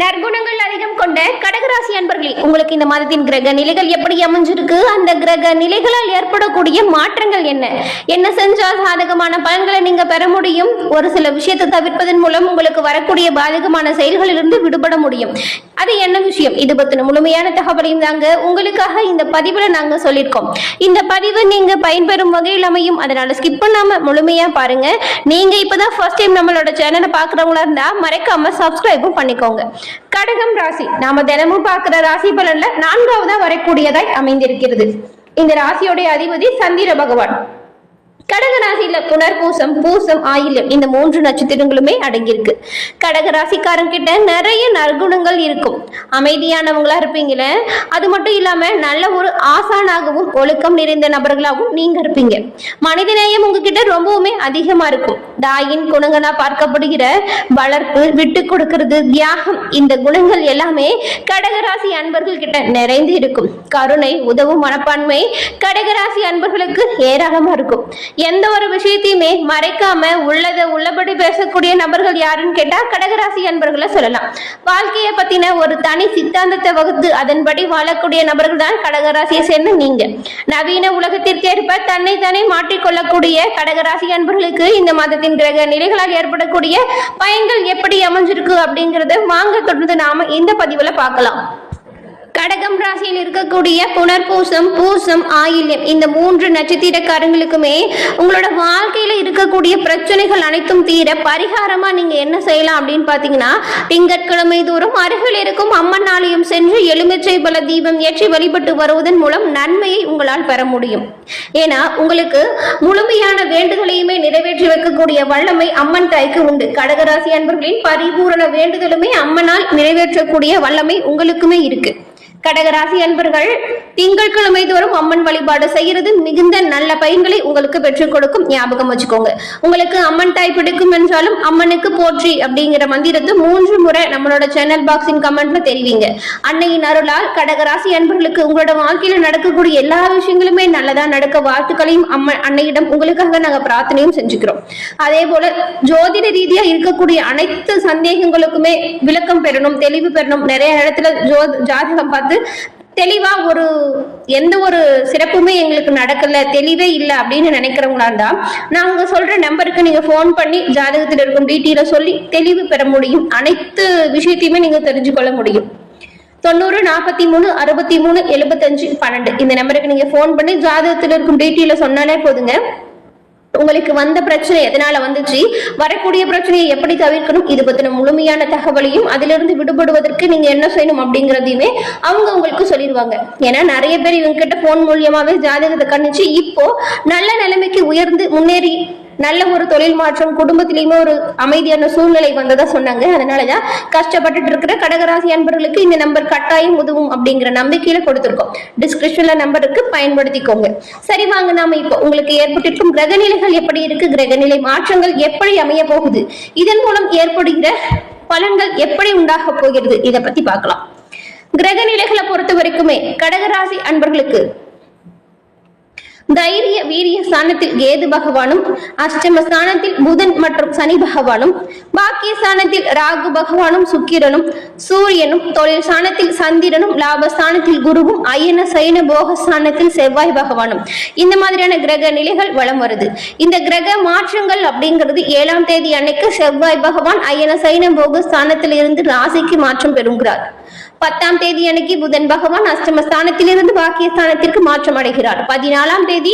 நற்குணங்கள் அதிகம் கொண்ட கடகராசி அன்பர்களே உங்களுக்கு இந்த மாதத்தின் கிரக நிலைகள் எப்படி அமைஞ்சிருக்கு? அந்த கிரக நிலைகளால் ஏற்படக்கூடிய மாற்றங்கள் என்ன? என்ன செஞ்சால் சாதகமான பலன்களை நீங்க பெற முடியும்? ஒரு சில விஷயத்தை தவிர்ப்பதன் மூலம் உங்களுக்கு வரக்கூடிய பாதகமான செயல்களிலிருந்து விடுபட முடியும். அது என்ன விஷயம்? இது பத்தின முழுமையான தகவலையும் தாங்க உங்களுக்காக இந்த பதிவுல நாங்க சொல்லியிருக்கோம். இந்த பதிவு நீங்க பயன்பெறும் வகையில் அமையும். அதனால ஸ்கிப் பண்ணாம முழுமையா பாருங்க. நீங்க இப்பதான் ஃபர்ஸ்ட் டைம் நம்மளோட சேனலை பாக்குறவங்களா இருந்தா மறக்காம சப்ஸ்கிரைபும் பண்ணிக்கோங்க. கடகம் ராசி. நாம தினமும் பார்க்கிற ராசி பலன்ல நான்காவதா வரக்கூடியதாய் அமைந்திருக்கிறது. இந்த ராசியோடைய அதிபதி சந்திர பகவான். கடகராசியில புனர்பூசம் பூசம் ஆயில்யம் இந்த மூன்று நட்சத்திரங்களுமே அடங்கியிருக்கு. கடக ராசிக்காரங்க கிட்ட நிறைய நற்குணங்கள் இருக்கும். அமைதியானவங்களா இருப்பீங்களே அது மட்டும் இல்லாம நல்ல ஒரு ஆசானாகவும் ஒழுக்கம் நிறைந்த நபர்களாகவும் நீங்க இருப்பீங்க. மனிதநேயம் உங்ககிட்ட ரொம்பவுமே அதிகமா இருக்கும். தாயின் குணங்களா பார்க்கப்படுகிற வளர்ப்பு விட்டு கொடுக்கிறது தியாகம் இந்த குணங்கள் எல்லாமே கடகராசி அன்பர்கள் கிட்ட நிறைந்து இருக்கும். கருணை உதவும் மனப்பான்மை கடகராசி அன்பர்களுக்கு ஏராளமா இருக்கும். எந்த ஒரு விஷயத்தையுமே மறைக்காம உள்ளதை உள்ளபடி பேசக்கூடிய நபர்கள் யாருன்னு கேட்டா கடகராசி அன்பர்களை சொல்லலாம். வாழ்க்கையை பத்தின ஒரு தனி சித்தாந்தத்தை வகுத்து அதன்படி வாழக்கூடிய நபர்கள் தான் கடகராசியை சேர்ந்த நீங்க. நவீன உலகத்திற்கேற்ப தன்னை தானே மாற்றிக்கொள்ளக்கூடிய கடகராசி அன்பர்களுக்கு இந்த மாதத்தின் கிரக நிலைகளால் ஏற்படக்கூடிய பயன்கள் எப்படி அமைஞ்சிருக்கு அப்படிங்கறத வாங்க தொடர்ந்து நாம இந்த பதிவுல பார்க்கலாம். கடகம் ராசியில் இருக்கக்கூடிய புனர்பூசம் பூசம் ஆயில்யம் இந்த மூன்று நட்சத்திரக்காரங்களுக்குமே உங்களோட வாழ்க்கையில இருக்கக்கூடிய பிரச்சனைகள் அனைத்தும் தீர பரிகாரமா நீங்க என்ன செய்யலாம் அப்படின்னு பாத்தீங்கன்னா திங்கட்கிழமை தோறும் அருகில் இருக்கும் அம்மன் ஆலயம் சென்று எலுமிச்சை பல தீபம் ஏற்றி வழிபட்டு வருவதன் மூலம் நன்மையை உங்களால் பெற முடியும். ஏன்னா உங்களுக்கு முழுமையான வேண்டுதலையுமே நிறைவேற்றி வைக்கக்கூடிய வல்லமை அம்மன் தாய்க்கு உண்டு. கடகராசி அன்பர்களின் பரிபூரண வேண்டுதலுமே அம்மனால் நிறைவேற்றக்கூடிய வல்லமை உங்களுக்குமே இருக்கு. கடகராசி அன்பர்கள் திங்கட்கிழமை தோறும் அம்மன் வழிபாடு செய்யறது மிகுந்த நல்ல பயன்களை உங்களுக்கு பெற்றுக் கொடுக்கும். ஞாபகம் வச்சுக்கோங்க. உங்களுக்கு அம்மன் தாய் பிடிக்கும் என்றாலும் அம்மனுக்கு போற்றி அப்படிங்கிற மந்திரத்தை மூன்று முறை நம்மளோட சேனல் பாக்ஸின் கமெண்ட்ல தெரிவிங்க. அன்னையின் அருளால் கடகராசி அன்பர்களுக்கு உங்களோட வாழ்க்கையில நடக்கக்கூடிய எல்லா விஷயங்களுமே நல்லதா நடக்க வாழ்த்துக்களையும் அம்மன் அன்னையிடம் உங்களுக்காக நாங்க பிரார்த்தனையும் செஞ்சுக்கிறோம். அதே போல ஜோதிட ரீதியா இருக்கக்கூடிய அனைத்து சந்தேகங்களுக்குமே விளக்கம் பெறணும் தெளிவு பெறணும். நிறைய இடத்துல ஜோ ஜாதகம் பார்த்து தெளிவா ஒரு எந்த ஒரு சிறப்புமே எங்களுக்கு நடக்கல தெளிவே இல்லை அப்படின்னு நினைக்கிறவங்களா இருந்தா நான் உங்க சொல்ற நம்பருக்கு நீங்க போன் பண்ணி ஜாதகத்தில் இருக்கும் டீட்டெயில சொல்லி தெளிவு பெற முடியும். அனைத்து விஷயத்தையுமே நீங்க தெரிஞ்சு கொள்ள முடியும். தொண்ணூறு நாற்பத்தி மூணு அறுபத்தி மூணு எழுபத்தஞ்சு பன்னெண்டு. இந்த நம்பருக்கு நீங்க ஃபோன் பண்ணி ஜாதகத்தில் இருக்கும் டீட்டெயில சொன்னாலே போதுங்க. உங்களுக்கு வந்த பிரச்சனை எதனால வந்துச்சு? வரக்கூடிய பிரச்சனையை எப்படி தவிர்க்கணும்? இது பத்தின முழுமையான தகவலையும் அதிலிருந்து விடுபடுவதற்கு நீங்க என்ன செய்யணும் அப்படிங்கறதையுமே அவங்க உங்களுக்கு சொல்லிடுவாங்க ஏன்னா நிறைய பேர் இவங்க கிட்ட போன் மூலியமாவே ஜாதகத்தை கணிச்சு இப்போ நல்ல நிலைமைக்கு உயர்ந்து முன்னேறி நல்ல ஒரு தொழில் மாற்றம் குடும்பத்திலயுமே ஒரு அமைதியான சூழ்நிலை வந்ததா சொன்னாங்க. அதனாலதான் கஷ்டப்பட்டுட்டு இருக்கிற கடகராசி அன்பர்களுக்கு இந்த நம்பர் கட்டாயம் உதவும் அப்படிங்கிற நம்பிக்கையில கொடுத்திருக்கோம். டிஸ்கிரிப்ஷன்ல நம்பருக்கு பயன்படுத்திக்கோங்க. சரி வாங்க நாம இப்போ உங்களுக்கு ஏற்பட்டிருக்கும் கிரகநிலைகள் எப்படி இருக்கு கிரகநிலை மாற்றங்கள் எப்படி அமைய போகுது இதன் மூலம் ஏற்படுகிற பலன்கள் எப்படி உண்டாக போகிறது இதை பத்தி பார்க்கலாம். கிரகநிலைகளை பொறுத்த வரைக்குமே கடகராசி அன்பர்களுக்கு தைரிய வீரிய ஸ்தானத்தில் கேது பகவானும் அஷ்டம ஸ்தானத்தில் புதன் மற்றும் சனி பகவானும் பாக்கிய ஸ்தானத்தில் ராகு பகவானும் சுக்கிரனும் சூரியனும் தொழில் ஸ்தானத்தில் சந்திரனும் லாபஸ்தானத்தில் குருவும் அயன சைன போக ஸ்தானத்தில் செவ்வாய் பகவானும். இந்த மாதிரியான கிரக நிலைகள் வளம் வருது. இந்த கிரக மாற்றங்கள் அப்படிங்கிறது ஏழாம் தேதி அன்னைக்கு செவ்வாய் பகவான் அயன சைன போக ஸ்தானத்தில் இருந்து ராசிக்கு மாற்றம் பெறுகிறார். பத்தாம் தேதி அன்னைக்கு புதன் பகவான் அஷ்டமஸ்தானத்திலிருந்து பாக்கியஸ்தானத்திற்கு மாற்றம் அடைகிறார். பதினாலாம் தேதி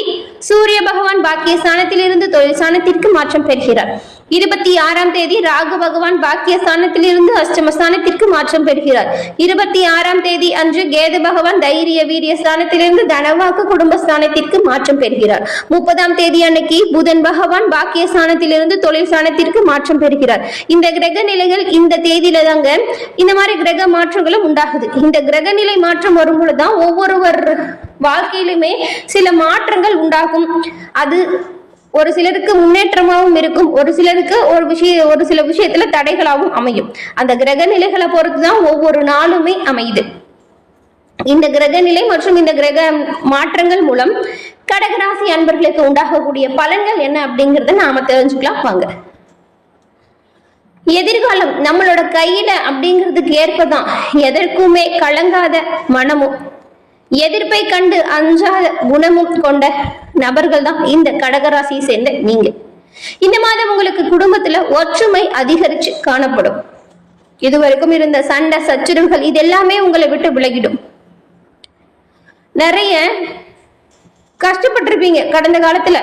சூரிய பகவான் பாக்கியஸ்தானத்திலிருந்து தொழில் ஸ்தானத்திற்கு மாற்றம் பெறுகிறார். இருபத்தி ஆறாம் தேதி ராகு பகவான் பாக்கிய பாக்கியஸ்தானத்திலிருந்து அஷ்டமஸ்தானத்திற்கு மாற்றம் பெறுகிறார். இருபத்தி ஆறாம் தேதி அன்று கேது பகவான் தைரிய வீரிய ஸ்தானத்திலிருந்து தனவாக்கு குடும்பஸ்தானத்திற்கு மாற்றம் பெறுகிறார். முப்பதாம் தேதி அன்னைக்கு புதன் பகவான் பாக்கியஸ்தானத்திலிருந்து தொழில் ஸ்தானத்திற்கு மாற்றம் பெறுகிறார். இந்த கிரக நிலைகள் இந்த தேதியில தாங்க இந்த மாதிரி கிரக மாற்றங்களும் உண்டாகுது. இந்த கிரக நிலை மாற்றம் வரும் பொழுதுதான் ஒவ்வொருவர் வாழ்க்கையிலுமே சில மாற்றங்கள் உண்டாகும். அது ஒரு சிலருக்கு முன்னேற்றமாகவும் இருக்கும். ஒரு சிலருக்கு ஒரு விஷய ஒரு சில விஷயத்துல தடைகளாகவும் அமையும். அந்த கிரக நிலைகளை பொறுத்து தான் ஒவ்வொரு நாளுமே அமையுது. இந்த கிரக நிலை மற்றும் இந்த கிரக மாற்றங்கள் மூலம் கடகராசி அன்பர்களுக்கு உண்டாகக்கூடிய பலன்கள் என்ன அப்படிங்கறத நாம தெரிஞ்சுக்கலாம். வாங்க. எதிர்காலம் நம்மளோட கையில அப்படிங்கிறதுக்கு ஏற்பதான் எதற்குமே கலங்காத மனமும் எதிர்ப்பை கண்டு அஞ்சாத குணமும் கொண்ட நபர்கள் தான் இந்த கடகராசியை சேர்ந்த நீங்க. இந்த மாதம் உங்களுக்கு குடும்பத்துல ஒற்றுமை அதிகரிச்சு காணப்படும். இதுவரைக்கும் இருந்த சண்டை சச்சரவுகள் இது எல்லாமே உங்களை விட்டு விலகிடும். நிறைய கஷ்டப்பட்டிருப்பீங்க. கடந்த காலத்துல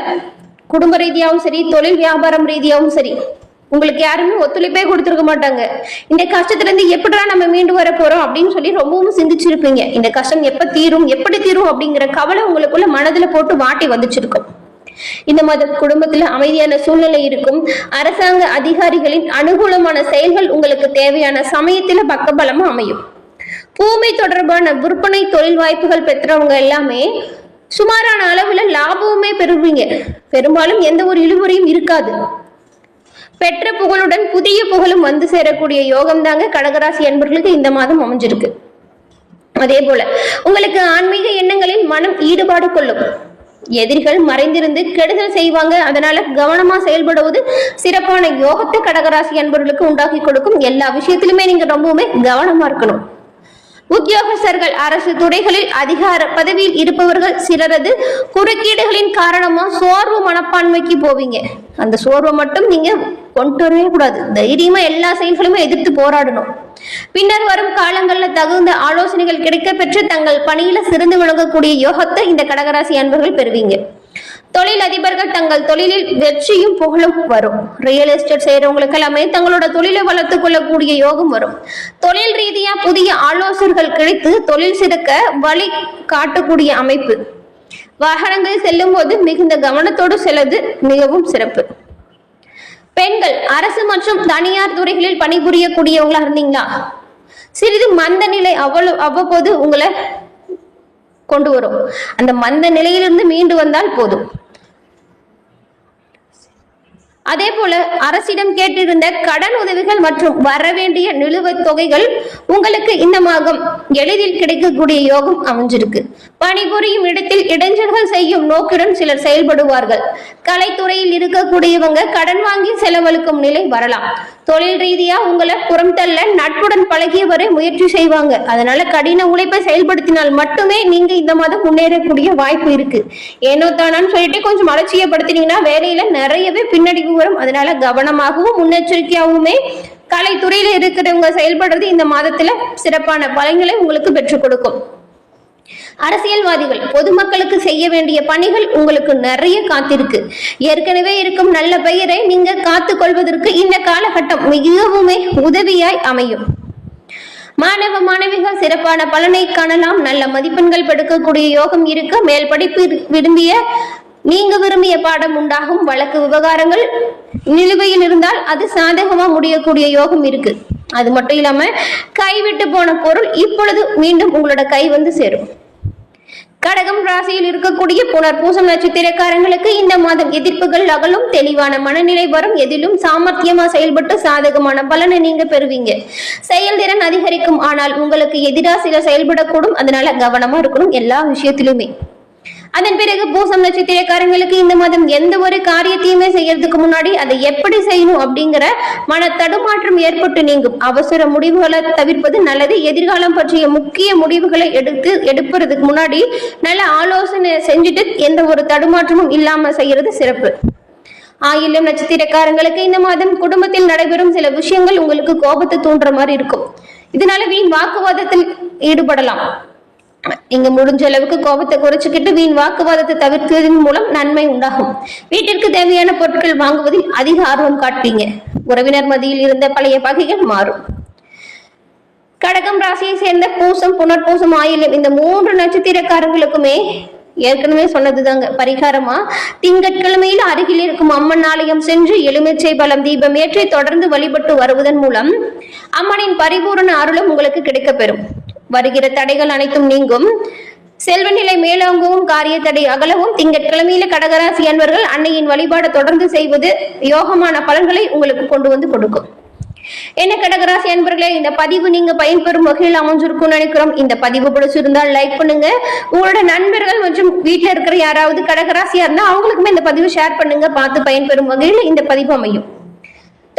குடும்ப ரீதியாகவும் சரி தொழில் வியாபாரம் ரீதியாகவும் சரி. உங்களுக்கு யாருமே ஒத்துழைப்பே கொடுத்துருக்க மாட்டாங்க. இந்த கஷ்டத்துல இருந்து எப்படிடா நம்ம மீண்டு வர போறோம் அப்படின்னு சொல்லி ரொம்பவும் சிந்திச்சிருப்பீங்க. இந்த கஷ்டம் எப்ப தீரும் எப்படி தீரும் அப்படிங்கிற கவலை உங்களுக்குள்ள மனதுல போட்டு வாட்டி வந்துச்சிருக்கும். இந்த மாத குடும்பத்துல அமைதியான சூழ்நிலை இருக்கும். அரசாங்க அதிகாரிகளின் அனுகூலமான செயல்கள் உங்களுக்கு தேவையான சமயத்துல பக்கபலமா அமையும். பூமி தொடர்பான விற்பனை தொழில் வாய்ப்புகள் பெற்றவங்க எல்லாமே சுமாரான அளவுல லாபமுமே பெறுவீங்க. பெரும்பாலும் எந்த ஒரு இழுபறியும் இருக்காது. பெற்ற புகழுடன் புதிய புகழும் வந்து சேரக்கூடிய யோகம் தாங்க கடகராசி அன்பர்களுக்கு இந்த மாதம் அமைஞ்சிருக்கு. அதே போல உங்களுக்கு ஆன்மீக எண்ணங்களில் மனம் ஈடுபாடு கொள்ளும். எதிரிகள் மறைந்திருந்து கெடுதல் செய்வாங்க. அதனால கவனமா செயல்படுவது சிறப்பான யோகத்தை கடகராசி அன்பர்களுக்கு உண்டாக்கி கொடுக்கும். எல்லா விஷயத்திலுமே நீங்க ரொம்பவுமே கவனமா இருக்கணும். உத்தியோகஸ்தர்கள் அரசு துறைகளில் அதிகார பதவியில் இருப்பவர்கள் சிலரது குறுக்கீடுகளின் காரணமா சோர்வு மனப்பான்மைக்கு போவீங்க. அந்த சோர்வை மட்டும் நீங்க கொண்டு வரவே கூடாது. தைரியமா எல்லா செயல்களுமே எதிர்த்து போராடணும். பின்னர் வரும் காலங்களில் தகுந்த ஆலோசனைகள் கிடைக்க பெற்று தங்கள் பணியில சிறந்து விளங்கக்கூடிய யோகத்தை இந்த கடகராசி அன்பர்கள் பெறுவீங்க. தொழில் அதிபர்கள் தங்கள் தொழிலில் வெற்றியும் புகழும் வரும். ரியல் எஸ்டேட் செய்யறவங்களுக்கு எல்லாமே தங்களோட தொழிலை வளர்த்துக் கொள்ளக்கூடிய யோகம் வரும். தொழில் ரீதியா புதிய ஆலோசனைகள் கிடைத்து தொழில் சிறக்க வழி காட்டக்கூடிய அமைப்பு. வாகனங்களில் செல்லும் போது மிகுந்த கவனத்தோடு செல்வது மிகவும் சிறப்பு. பெண்கள் அரசு மற்றும் தனியார் துறைகளில் பணிபுரியக்கூடியவங்களா இருந்தீங்களா? சிறிது மந்த நிலை அவ்வளவு அவ்வப்போது உங்களை கொண்டு வரும். அந்த மந்த நிலையிலிருந்து மீண்டு வந்தால் போதும். அதே போல அரசிடம் கேட்டிருந்த கடன் உதவிகள் மற்றும் வரவேண்டிய நிலுவைத் தொகைகள் உங்களுக்கு இந்த மாதம் எளிதில் கிடைக்கக்கூடிய யோகம் அமைஞ்சிருக்கு. பணிபுரியும் இடத்தில் இடைஞ்சல்கள் செய்யும் நோக்குடன் சிலர் செயல்படுவார்கள். கலைத்துறையில் இருக்கக்கூடியவங்க கடன் வாங்கி செலவழிக்கும் நிலை வரலாம். தொழில் ரீதியா உங்களை புறம் தள்ள நட்புடன் பழகியவரை முயற்சி செய்வாங்க. அதனால கடின உழைப்பை செயல்படுத்தினால் மட்டுமே நீங்க இந்த மாதம் முன்னேறக்கூடிய வாய்ப்பு இருக்கு. ஏனோ தானான்னு சொல்லிட்டு கொஞ்சம் அலட்சியப்படுத்தினீங்கன்னா வேலையில நிறையவே பின்னடைவு வரும். அதனால கவனமாகவும் முன்னெச்சரிக்கையாகவுமே கலைத்துறையில இருக்கிறவங்க செயல்படுறது இந்த மாதத்துல சிறப்பான பலன்களை உங்களுக்கு பெற்றுக் கொடுக்கும். அரசியல்வாதிகள் பொதுமக்களுக்கு செய்ய வேண்டிய பணிகள் உங்களுக்கு நிறைய காத்திருக்கு. ஏற்கனவே இருக்கும் நல்ல பெயரை நீங்க காத்து கொள்வதற்கு இந்த காலகட்டம் மிகவுமே உதவியாய் அமையும். மாணவ மாணவிகள் சிறப்பான பலனை காணலாம். நல்ல மதிப்பெண்கள் பெடுக்கக்கூடிய யோகம் இருக்க மேல் படிப்பு விரும்பிய நீங்க விரும்பிய பாடம் உண்டாகும். வழக்கு விவகாரங்கள் நிலுவையில் இருந்தால் அது சாதகமா முடியக்கூடிய யோகம் இருக்கு. அது மட்டும் இல்லாம கைவிட்டு போன பொருள் இப்பொழுது மீண்டும் உங்களோட கை வந்து சேரும். கடகம் ராசியில் இருக்கக்கூடிய புனர் பூசம் நட்சத்திரக்காரங்களுக்கு இந்த மாதம் எதிர்ப்புகள் அகலும் தெளிவான மனநிலை வரும். எதிலும் சாமர்த்தியமா செயல்பட்டு சாதகமான பலனை நீங்க பெறுவீங்க. செயல்திறன் அதிகரிக்கும் ஆனால் உங்களுக்கு எதிராக சில செயல்படக்கூடும். அதனால கவனமா இருக்கணும் எல்லா விஷயத்திலுமே. அதன் பிறகு பூசம் நட்சத்திரக்காரங்களுக்கு இந்த மாதம் எந்த ஒரு காரியத்தையுமே செய்யறதுக்கு முன்னாடி அதை எப்படி செய்யணும் அப்படிங்கிற மன தடுமாற்றம் ஏற்பட்டு நீங்கும். அவசர முடிவுகளை தவிர்ப்பது நல்லது. எதிர்காலம் பற்றிய முக்கிய முடிவுகளை எடுத்து எடுப்பதுக்கு முன்னாடி நல்ல ஆலோசனை செஞ்சுட்டு எந்த ஒரு தடுமாற்றமும் இல்லாம செய்யறது சிறப்பு. ஆயிலும் நட்சத்திரக்காரங்களுக்கு இந்த மாதம் குடும்பத்தில் நடைபெறும் சில விஷயங்கள் உங்களுக்கு கோபத்தை தூண்டுற மாதிரி இருக்கும். இதனால வீண் வாக்குவாதத்தில் ஈடுபடலாம். இங்க முடிஞ்ச அளவுக்கு கோபத்தை குறைச்சுக்கிட்டு வீண் வாக்குவாதத்தை தவிர்த்ததன் மூலம் நன்மை உண்டாகும். வீட்டிற்கு தேவையான பொருட்கள் வாங்குவதில் அதிக ஆர்வம் காட்டுவீங்க. உறவினர் மதியில் இருந்த பழைய பகைகள் மாறும். கடகம் ராசியை சேர்ந்த பூசம் புனர்பூசம் ஆயிலம் இந்த மூன்று நட்சத்திரக்காரங்களுக்குமே ஏற்கனவே சொன்னதுதாங்க பரிகாரமா? திங்கட்கிழமையில் அருகில் இருக்கும் அம்மன் ஆலயம் சென்று எலுமிச்சை பலம் தீபம் ஏற்றி தொடர்ந்து வழிபட்டு வருவதன் மூலம் அம்மனின் பரிபூரண அருளும் உங்களுக்கு கிடைக்கப்பெறும். வருகிற தடைகள் அனைத்தும் நீங்கும். செல்வ நிலை மேலோங்கவும் காரிய தடை அகலவும் திங்கட்கிழமையில கடகராசி அன்பர்கள் அன்னையின் வழிபாடு தொடர்ந்து செய்வது யோகமான பலன்களை உங்களுக்கு கொண்டு வந்து கொடுக்கும். என்ன கடகராசி அன்பர்களே இந்த பதிவு நீங்க பயன்பெறும் வகையில் அமைஞ்சிருக்கும்னு நினைக்கிறோம். இந்த பதிவு பிடிச்சிருந்தால் லைக் பண்ணுங்க. உங்களோட நண்பர்கள் மற்றும் வீட்டுல இருக்கிற யாராவது கடகராசியா இருந்தா அவங்களுக்குமே இந்த பதிவு ஷேர் பண்ணுங்க. பார்த்து பயன்பெறும் வகையில் இந்த பதிவு அமையும்.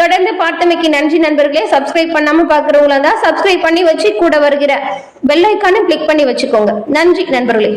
தொடர்ந்து பார்த்தமைக்கு நன்றி நண்பர்களே. சப்ஸ்கிரைப் பண்ணாம பாக்குறவங்களா இருந்தா சப்ஸ்கிரைப் பண்ணி வச்சு கூட வருகிற பெல் கிளிக் பண்ணி வச்சுக்கோங்க. நன்றி நண்பர்களே.